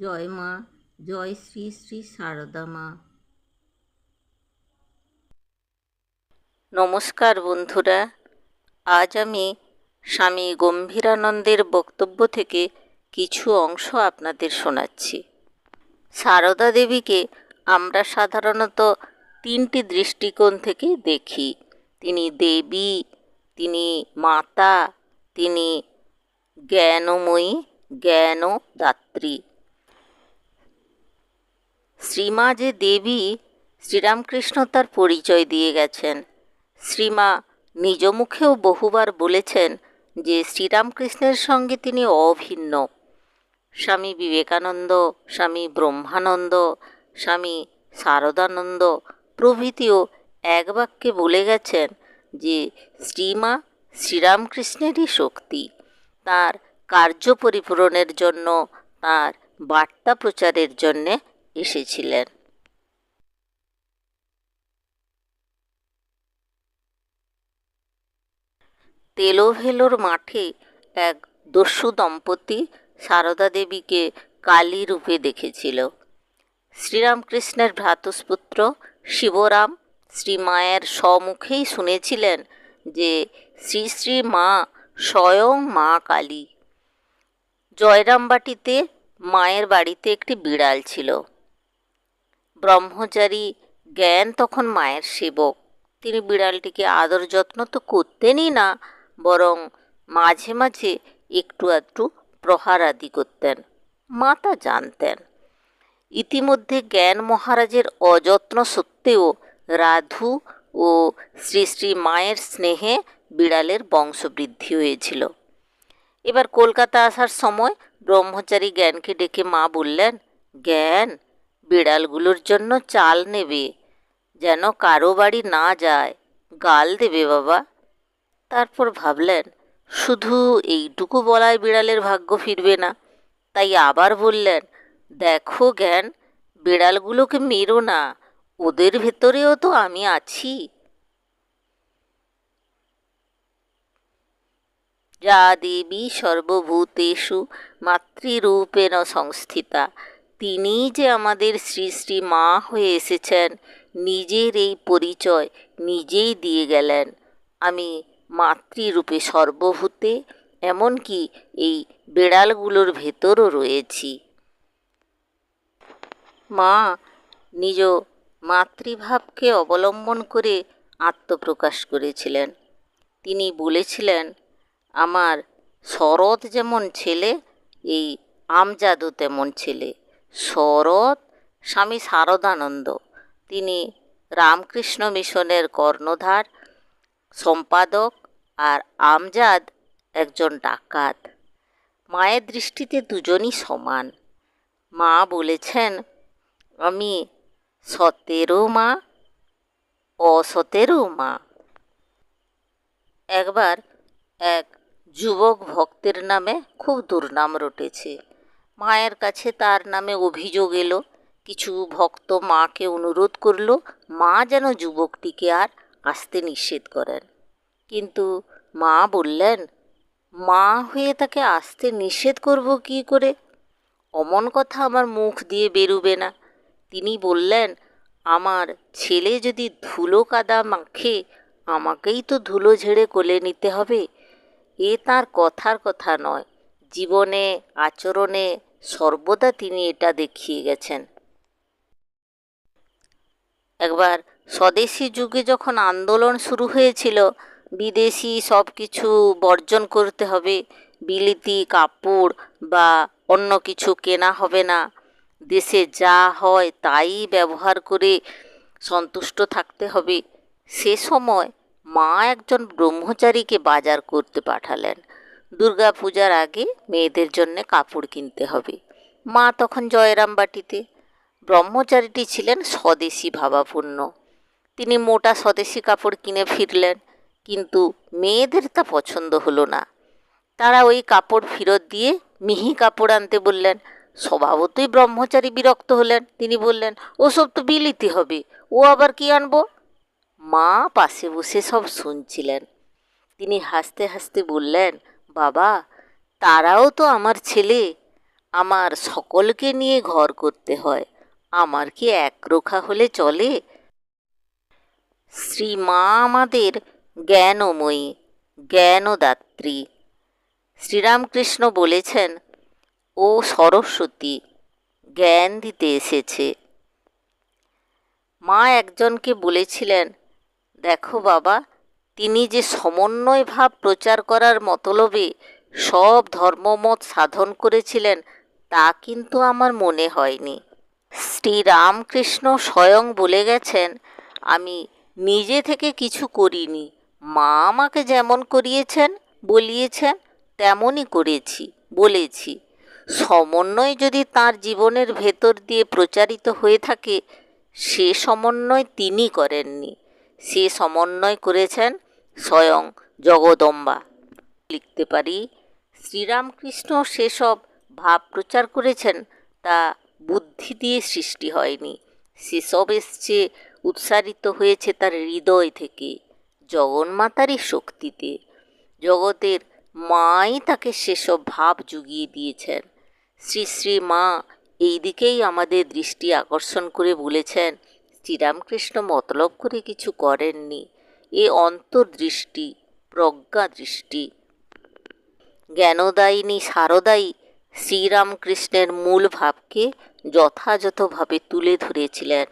জয় মা, জয় শ্রী শ্রী সারদা মা। নমস্কার বন্ধুরা, আজ আমি স্বামী গম্ভীরানন্দের বক্তব্য থেকে কিছু অংশ আপনাদের শোনাচ্ছি। সারদা দেবীকে আমরা সাধারণত তিনটি দৃষ্টিকোণ থেকে দেখি। তিনি দেবী, তিনি মাতা, তিনি জ্ঞানময়ী, জ্ঞানদাত্রী। শ্রীমা যে দেবী, শ্রীরামকৃষ্ণ তার পরিচয় দিয়ে গেছেন। শ্রীমা নিজ মুখেও বহুবার বলেছেন যে শ্রীরামকৃষ্ণের সঙ্গে তিনি অভিন্ন। স্বামী বিবেকানন্দ, স্বামী ব্রহ্মানন্দ, স্বামী শারদানন্দ প্রভৃতিও এক বাক্যে বলে গেছেন যে শ্রীমা শ্রীরামকৃষ্ণেরই শক্তি। তার কার্য পরিপূরণের জন্য, তার বার্তা প্রচারের জন্যে এসেছিলেন। তেলোভেলোর মাঠে এক দস্যু দম্পতি সারদা দেবীকে কালী রূপে দেখেছিল। শ্রীরামকৃষ্ণের ভ্রাতুষ্পুত্র শিবরাম শ্রীমায়ের স্বমুখেই শুনেছিলেন যে শ্রী শ্রী মা স্বয়ং মা কালী। জয়রামবাটিতে মায়ের বাড়িতে একটি বিড়াল ছিল। ব্রহ্মচারী জ্ঞান তখন মায়ের সেবক। তিনি বিড়ালটিকে আদর যত্ন তো করতেনই না, বরং মাঝে মাঝে একটু আধটু প্রহার আদি করতেন। মা তা জানতেন। ইতিমধ্যে জ্ঞান মহারাজের অযত্ন সত্ত্বেও রাধু ও শ্রী শ্রী মায়ের স্নেহে বিড়ালের বংশবৃদ্ধি হয়েছিল। এবার কলকাতা আসার সময় ব্রহ্মচারী জ্ঞানকে ডেকে মা বললেন, জ্ঞান বিড়ালগুলোর জন্য চাল নেবে। যেন কারও বাড়ি না যায়, গাল দেবে বাবা। তারপর ভাবলেন, শুধু এইটুকু বলায় বিড়ালের ভাগ্য ফিরবে না। তাই আবার বললেন, দেখো জ্ঞান, বিড়ালগুলোকে মেরো না, ওদের ভেতরেও তো আমি আছি। যা দেবী সর্বভূতেষু মাতৃরূপেণ সংস্থিতা তিনি যে আমাদের শ্রী মা হয়ে এসেছেন, নিজের এই পরিচয় নিজেই দিয়ে গেলেন। আমি মাতৃরূপে সর্বভূতে, এমনকি এই বেড়ালগুলোর ভেতরও রয়েছি। মা, নিজ মাতৃভাবকে অবলম্বন করে আত্মপ্রকাশ করেছিলেন। তিনি বলেছিলেন, আমার শরৎ যেমন ছেলে, এই আমজাদও তেমন ছেলে। শরৎ, স্বামী শারদানন্দ। তিনি রামকৃষ্ণ মিশনের কর্ণধার, সম্পাদক আর আমজাদ একজন ডাকাত। মায়ের দৃষ্টিতে দুজনই সমান। মা বলেছেন, আমি সতেরো মা, অসতেরো মা। একবার এক যুবক ভক্তের নামে খুব দুর্নাম রটেছে। মায়ের কাছে তার নামে অভিযোগ এলো। কিছু ভক্ত মাকে অনুরোধ করল, মা যেন যুবকটিকে আর আসতে নিষেধ করেন। কিন্তু মা বললেন, মা হয়ে তাকে আসতে নিষেধ করব কি করে? অমন কথা আমার মুখ দিয়ে বেরুবে না। তিনি বললেন, আমার ছেলে যদি ধুলো কাদা মাখে, আমাকেই তো ধুলো ঝেড়ে কোলে নিতে হবে। এ তার কথার কথা নয়। জীবনে, আচরণে সর্বদা তিনি এটা দেখিয়ে গেছেন। একবার স্বদেশি যুগে যখন আন্দোলন শুরু হয়েছিল, বিদেশি সব কিছু বর্জন করতে হবে, বিলিতি, কাপড় বা অন্য কিছু কেনা হবে না। দেশে যা হয় তাই ব্যবহার করে সন্তুষ্ট থাকতে হবে। সে সময় মা একজন ব্রহ্মচারীকে বাজার করতে পাঠালেন। দুর্গা পূজার আগে মেয়েদের জন্যে কাপড় কিনতে হবে। মা তখন জয়রামবাটিতে। ব্রহ্মচারীটি ছিলেন স্বদেশী ভাবাপূর্ণ। তিনি মোটা স্বদেশী কাপড় কিনে ফিরলেন, কিন্তু মেয়েদের তা পছন্দ হলো না। তারা ওই কাপড় ফেরত দিয়ে মিহি কাপড় আনতে বললেন, স্বভাবতই ব্রহ্মচারী বিরক্ত হলেন। তিনি বললেন, ওসব তো বিলিতি হবে, ও আবার কি আনব? মা পাশে বসে সব শুনছিলেন। তিনি হাসতে হাসতে বললেন বাবা, তারাও তো আমার ছেলে। আমার সকলকে নিয়ে ঘর করতে হয়। আমার কি একরোখা হলে চলে? শ্রীমা আমাদের জ্ঞানময়ী, জ্ঞানদাত্রী। শ্রীরামকৃষ্ণ বলেছেন, ও সরস্বতী, জ্ঞান দিতে এসেছে। মা একজনকে বলেছিলেন, দেখো বাবা তিনি যে সমন্বয় ভাব প্রচার করার মতলবে সব ধর্মমত সাধন করেছিলেন, তা কিন্তু আমার মনে হয়নি। শ্রীরামকৃষ্ণ স্বয়ং বলে গেছেন, আমি নিজে থেকে কিছু করিনি। মা আমাকে যেমন করিয়েছেন, বলিয়েছেন, তেমনই করেছি, বলেছি। সমন্বয় যদি তার জীবনের ভেতর দিয়ে প্রচারিত হয়ে থাকে, সে সমন্বয় তিনি করেননি। সে সমন্বয় করেছেন স্বয়ং জগদম্বা। লিখতে পারি, শ্রীরামকৃষ্ণ সেসব ভাব প্রচার করেছেন, তা বুদ্ধি দিয়ে সৃষ্টি হয়নি। সেসব এসছে, উৎসারিত হয়েছে তার হৃদয় থেকে জগন্মাতারই শক্তিতে। জগতের মাই তাকে সেসব ভাব জুগিয়ে দিয়েছেন। শ্রী শ্রী মা এই দিকেই আমাদের দৃষ্টি আকর্ষণ করে বলেছেন, শ্রীরামকৃষ্ণ মতলব করে কিছু করেননি। এ অন্তর্দৃষ্টি প্রজ্ঞা দৃষ্টি জ্ঞানদায়িনী সারদায়ী শ্রীরামকৃষ্ণের মূল ভাবকে যথাযথভাবে তুলে ধরেছিলেন।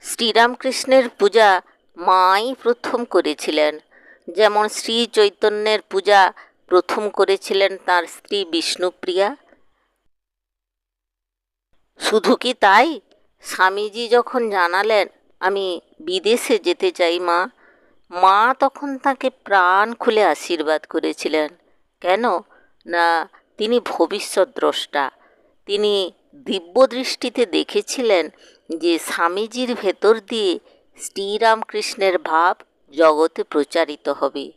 শ্রীরামকৃষ্ণের পূজা মাই প্রথম করেছিলেন। যেমন শ্রী চৈতন্যের পূজা প্রথম করেছিলেন তার স্ত্রী বিষ্ণুপ্রিয়া। শুধু কি তাই? স্বামীজি যখন জানালেন আমি বিদেশে যেতে চাই, মা। মা তখন তাকে প্রাণ খুলে আশীর্বাদ করেছিলেন। কেন? না, তিনি ভবিষ্যৎ দ্রষ্টা তিনি দিব্য দৃষ্টিতে দেখেছিলেন যে স্বামীজির ভেতর দিয়ে শ্রীরামকৃষ্ণের ভাব জগতে প্রচারিত হবে।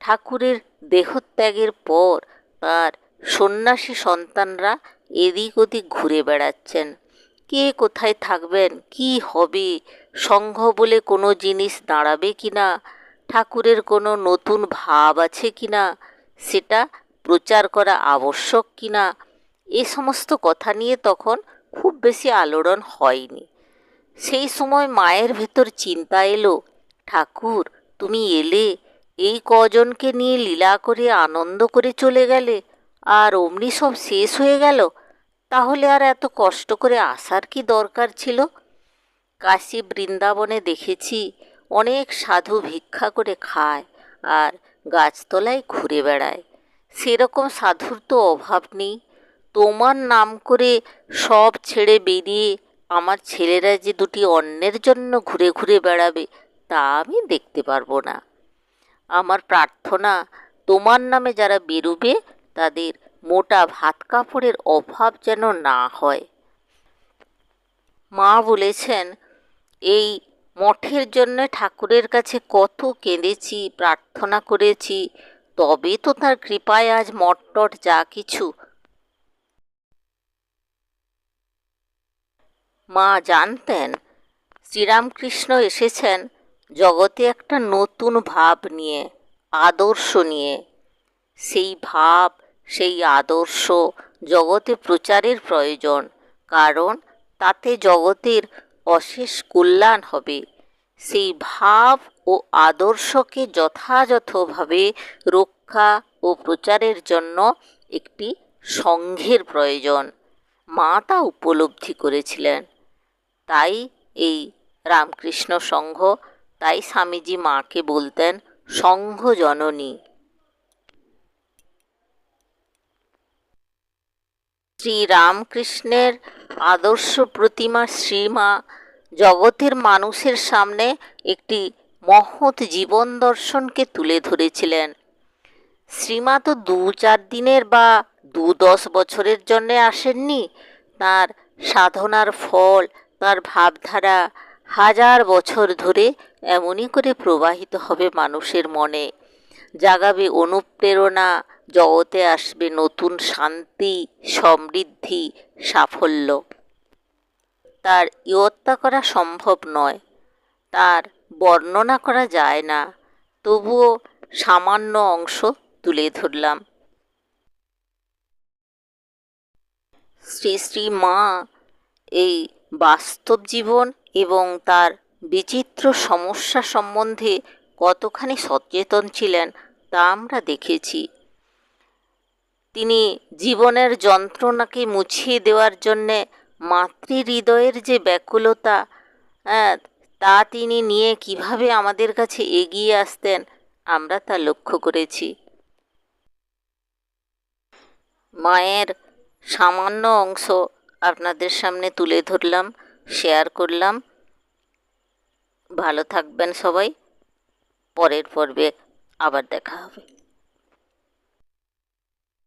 ঠাকুরের দেহত্যাগের পর তার সন্ন্যাসী সন্তানরা এদিক ওদিক ঘুরে বেড়াচ্ছেন। কে কোথায় থাকবেন? কি হবে? সংঘ বলে কোনো জিনিস দাঁড়াবে কি না? ঠাকুরের কোনো নতুন ভাব আছে কি না? সেটা প্রচার করা আবশ্যক কি না? এ সমস্ত কথা নিয়ে তখন খুব বেশি আলোড়ন হয়নি। সেই সময় মায়ের ভেতর চিন্তা এলো, ঠাকুর, তুমি এলে? এই কজনকে নিয়ে লীলা করে আনন্দ করে চলে গেলে? আর অমনি সব শেষ হয়ে গেল? তাহলে আর এত কষ্ট করে আসার কি দরকার ছিল? কাশী বৃন্দাবনে দেখেছি অনেক সাধু ভিক্ষা করে খায় আর গাছতলায় ঘুরে বেড়ায়। সেরকম সাধুর তো অভাব নেই। তোমার নাম করে সব ছেড়ে বেরিয়ে আমার ছেলেরা যে দুটি অন্যের জন্য ঘুরে ঘুরে বেড়াবে, তা আমি দেখতে পারব না। আমার প্রার্থনা, তোমার নামে যারা বেরোবে, তাদের মোটা ভাত কাপড়ের অভাব যেন না হয়। মা বলেছেন, এই মঠের জন্য ঠাকুরের কাছে কত কেঁদেছি, প্রার্থনা করেছি, তবে তো তার কৃপায় আজ মঠ টট যা কিছু। মা জানতেন, শ্রীরামকৃষ্ণ এসেছেন জগতে একটা নতুন ভাব নিয়ে, আদর্শ নিয়ে। সেই ভাব সেই আদর্শ জগতে প্রচারের প্রয়োজন, কারণ তাতে জগতের অশেষ কল্যাণ হবে। সেই ভাব ও আদর্শকে যথাযথভাবে রক্ষা ও প্রচারের জন্য একটি সংঘের প্রয়োজন মা তা উপলব্ধি করেছিলেন। তাই এই রামকৃষ্ণ সংঘ, তাই স্বামীজি মাকে বলতেন, সংঘ জননী। শ্রীরামকৃষ্ণের আদর্শ প্রতিমা শ্রীমা জগতের মানুষের সামনে একটি মহৎ জীবন দর্শনকে তুলে ধরেছিলেন। শ্রীমা তো দু চার দিনের বা দু দশ বছরের জন্যে আসেননি। তার সাধনার ফল, তার ভাবধারা হাজার বছর ধরে এমনই করে প্রবাহিত হবে মানুষের মনে। জাগাবে অনুপ্রেরণা জগতে আসবে নতুন শান্তি, সমৃদ্ধি, সাফল্য। তার ইয়ত্তা করা সম্ভব নয়, তার বর্ণনা করা যায় না, তবুও সামান্য অংশ তুলে ধরলাম। শ্রী শ্রী মা, এই বাস্তব জীবন এবং তার বিচিত্র সমস্যা সম্বন্ধে কতখানি সচেতন ছিলেন তা আমরা দেখেছি। তিনি জীবনের যন্ত্রণাকে মুছিয়ে দেওয়ার জন্যে মাতৃ হৃদয়ের যে ব্যাকুলতা হ্যাঁ, তা তিনি নিয়ে কীভাবে আমাদের কাছে এগিয়ে আসতেন আমরা তা লক্ষ্য করেছি। মায়ের সামান্য অংশ আপনাদের সামনে তুলে ধরলাম শেয়ার করলাম। ভালো থাকবেন সবাই। পরের পর্বে আবার দেখা হবে।